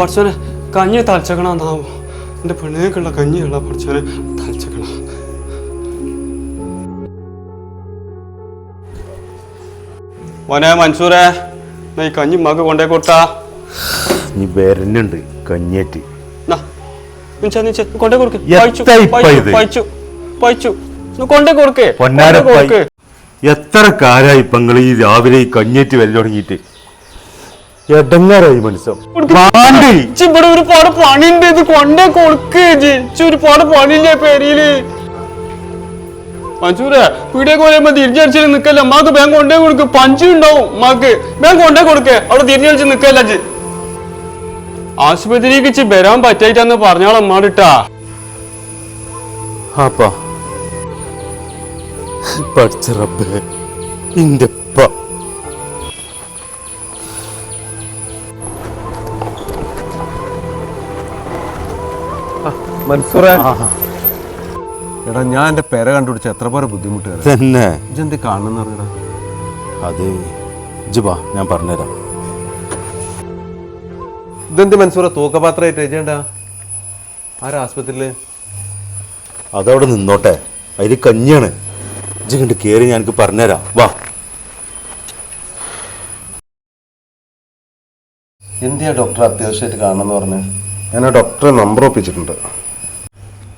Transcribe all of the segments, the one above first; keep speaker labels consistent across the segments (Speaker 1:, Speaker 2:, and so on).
Speaker 1: പഠിച്ചോനെ കഞ്ഞി തലച്ചക്കണെന്നാവും എന്റെ പെണ്ണേക്കുള്ള കഞ്ഞിയുള്ള പഠിച്ചോനെ തലച്ചക്കണ മോനെ മൻസൂറേ നീ കഞ്ഞി മക കൊണ്ടേ കൊടുത്താ.
Speaker 2: നീ വരുന്നുണ്ട് കഞ്ഞേറ്റ്
Speaker 1: കൊണ്ടേ കൊടുക്ക്.
Speaker 2: എത്ര
Speaker 1: കൊണ്ടേ കൊടുക്ക്
Speaker 2: കാലായി ഇപ്പൊ ഈ രാവിലെ ഈ കഞ്ഞേറ്റ് വരൽ തുടങ്ങിയിട്ട്? എടങ്ങാറായി.
Speaker 1: ഇജ്ജ് ഇവിടെ ഒരുപാട് പണിയുണ്ട്. ഇത് കൊണ്ടേ കൊടുക്ക്. ഇജ്ജ്. ഒരുപാട് പണിയില്ലേ പേരിൽ? മൻസൂരെ വീടേക്ക് വരുമ്പോ തിരിച്ചടിച്ചിട്ട് നിക്കല്ല? അമ്മയ്ക്ക് ബാങ്ക് കൊണ്ടേ കൊടുക്ക്. പഞ്ച് ഉണ്ടാവും അമ്മയ്ക്ക് ബാങ്ക് കൊണ്ടേ കൊടുക്കേ. അവിടെ തിരിച്ചടിച്ച് നിക്കല്ല ഇജ്ജ്? ആശുപത്രിക്ക് ഇച്ചി വരാൻ പറ്റായിട്ടാന്ന് പറഞ്ഞാളമ്മാടിട്ടാ
Speaker 2: ആപ്പാ. പഠിച്ച റബ്ബേ ഇന്റെ
Speaker 3: മൻസൂറേ. എടാ ഞാൻ എന്റെ പെര കണ്ടുപിടിച്ച എത്ര പേരെ ബുദ്ധിമുട്ടുകൾ
Speaker 2: തന്നെ.
Speaker 3: ഇജെന്ത് കാണുന്ന പറഞ്ഞടാ.
Speaker 2: അത് ഞാൻ പറഞ്ഞുതരാം.
Speaker 3: ഇതെന്ത് മൻസൂറ തൂക്കപാത്രമായിട്ട് എജണ്ട ആരാ ആസ്പത്രിയിൽ?
Speaker 2: അതവിടെ നിന്നോട്ടെ. അതിൽ കഞ്ഞിയാണ്. ഇജ്ജ് കണ്ട് കയറി ഞാൻ എനിക്ക് പറഞ്ഞുതരാം. വാ.
Speaker 3: എന്തിയാ ഡോക്ടർ അത്യാവശ്യമായിട്ട് കാണണമെന്ന് പറഞ്ഞ്? ഞാൻ ആ ഡോക്ടറെ നമ്പർ ഒപ്പിച്ചിട്ടുണ്ട്.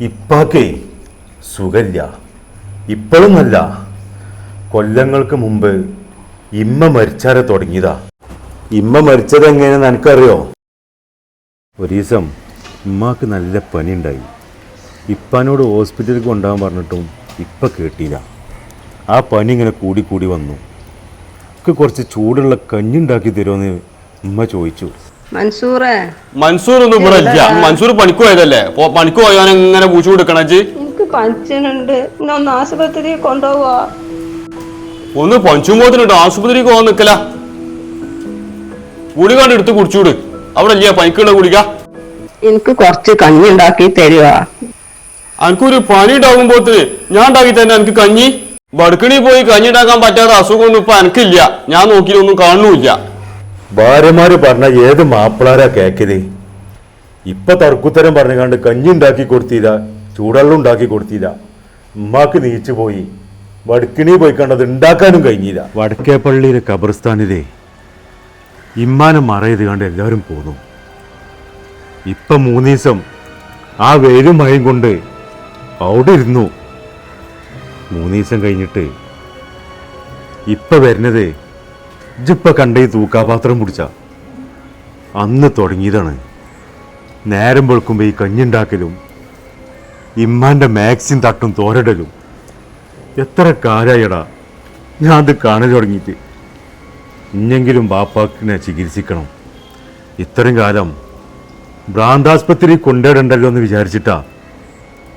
Speaker 2: ഇപ്പാക്കേ സുഖല്ല. നല്ല കൊല്ലങ്ങൾക്ക് മുമ്പ് ഇമ്മ മരിച്ചാരെ തുടങ്ങിയതാ. ഇമ്മ മരിച്ചത് എങ്ങനെയാണെന്ന് എനിക്കറിയോ? ഒരു ദിവസം ഉമ്മാക്ക് നല്ല പനി ഉണ്ടായി ഇപ്പാനോട് ഹോസ്പിറ്റലിൽ കൊണ്ടുപോകാൻ പറഞ്ഞിട്ടും ഇപ്പം കേട്ടില്ല. ആ പനി ഇങ്ങനെ കൂടി കൂടി വന്നു. എനിക്ക് കുറച്ച് ചൂടുള്ള കഞ്ഞി ഉണ്ടാക്കി തരുമെന്ന് ഉമ്മ ചോദിച്ചു.
Speaker 1: മൻസൂർ ഒന്നും ഇവിടെ ഇല്ല. മൻസൂർ പണിക്ക് പോയതല്ലേ? പണിക്ക് പോയാൻ എങ്ങനെ പൂച്ചു കൊടുക്കണം
Speaker 4: എനിക്ക് എന്നെ ഒന്ന് ആശുപത്രി കൊണ്ടുപോവാ.
Speaker 1: ഒന്ന് പഞ്ചുമ്പോത്തിനുണ്ട് ആശുപത്രിക്ക് പോകാൻ നിക്കല. ഗുളിക എടുത്ത് കുടിച്ചൂട്. അവിടെ ഇല്ല പനിക്കുള്ള ഗുളിക.
Speaker 4: എനിക്ക് കുറച്ച് കഞ്ഞി ഉണ്ടാക്കി തരുക
Speaker 1: എനിക്കൊരു പനി ഉണ്ടാകുമ്പോത്തിന് ഞാൻ ഉണ്ടാക്കി തന്നെ എനിക്ക് കഞ്ഞി. വടക്കണി പോയി കഞ്ഞി ഉണ്ടാക്കാൻ പറ്റാത്ത അസുഖമൊന്നും ഇപ്പൊ എനിക്കില്ല ഞാൻ നോക്കിയിട്ടൊന്നും കാണുന്നില്ല
Speaker 2: ഭാര്യമാര് പറഞ്ഞ ഏത് മാപ്പിളാരാ കേക്കത് ഇപ്പൊ തർക്കുത്തരം പറഞ്ഞുകൊണ്ട് കഞ്ഞി ഉണ്ടാക്കി കൊടുത്തില്ല ചൂടെള്ളം ഉണ്ടാക്കി കൊടുത്തില്ല ഉമ്മാക്ക് നീച്ചു പോയി. വടക്കിണി പോയി കണ്ടത് ഉണ്ടാക്കാനും കഴിഞ്ഞില്ല. വടക്കേ പള്ളിയിലെ ഖബർസ്ഥാനിലെ ഇമ്മാനെ മറയത് കണ്ട് എല്ലാവരും പോന്നു. ഇപ്പൊ മൂന്ന് ദിവസം ആ വെയിലും മഴയും കൊണ്ട് അവിടെ ഇരുന്നു. മൂന്ന് ദിവസം കഴിഞ്ഞിട്ട് ഇപ്പൊ വരുന്നത് ഇജിപ്പ കണ്ട ഈ തൂക്കാപാത്രം പിടിച്ച. അന്ന് തുടങ്ങിയതാണ്. നേരം വെളുക്കുമ്പോൾ ഈ കഞ്ഞുണ്ടാക്കലും ഇമ്മാന്റെ മാക്സിൻ തട്ടും തോരടലും. എത്ര കാലായടാ ഞാൻ അത് കാണൽ തുടങ്ങിയിട്ട്. ഇഞ്ഞെങ്കിലും ബാപ്പാക്കിനെ ചികിത്സിക്കണം. ഇത്രയും കാലം ഭ്രാന്താസ്പത്രി കൊണ്ടിടണ്ടല്ലോ എന്ന് വിചാരിച്ചിട്ടാ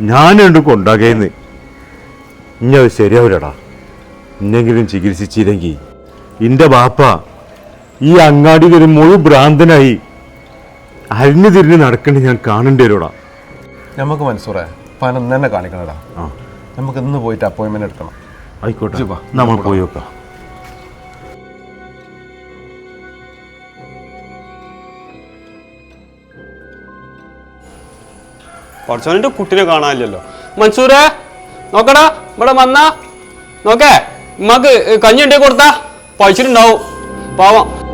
Speaker 2: ഞാനുണ്ട് കൊണ്ടാകേന്ന്. ഇനി അത് ശരിയാവില്ലടാ ഇന്നെങ്കിലും ചികിത്സിച്ചില്ലെങ്കിൽ എന്റെ ബാപ്പ ഈ അങ്ങാടി ഒരു മുഴു ഭ്രാന്തനായി അരിഞ്ഞു തിരിഞ്ഞ് നടക്കണ്ട ഞാൻ കാണേണ്ടി വരുടാ
Speaker 3: നമുക്ക് മൻസൂറേ പനം തന്നെ കാണിക്കണടാ. നമുക്ക് ഇന്ന് പോയിട്ട് അപ്പോയിന്റ്മെന്റ് എടുക്കണം.
Speaker 2: ആയിക്കോട്ടെ. നമ്മൾ പോയി നോക്കാം.
Speaker 1: കുറച്ചോനെ കുട്ടിനെ കാണാനില്ലല്ലോ. മൻസൂരേ നോക്കടാ ഇവിടെ വന്നാ. നോക്കേ ഉമ്മക്ക് കഞ്ഞി ഉണ്ടെങ്കിൽ കൊടുത്താ. പഴിച്ചിട്ടുണ്ടാവും. പാവം.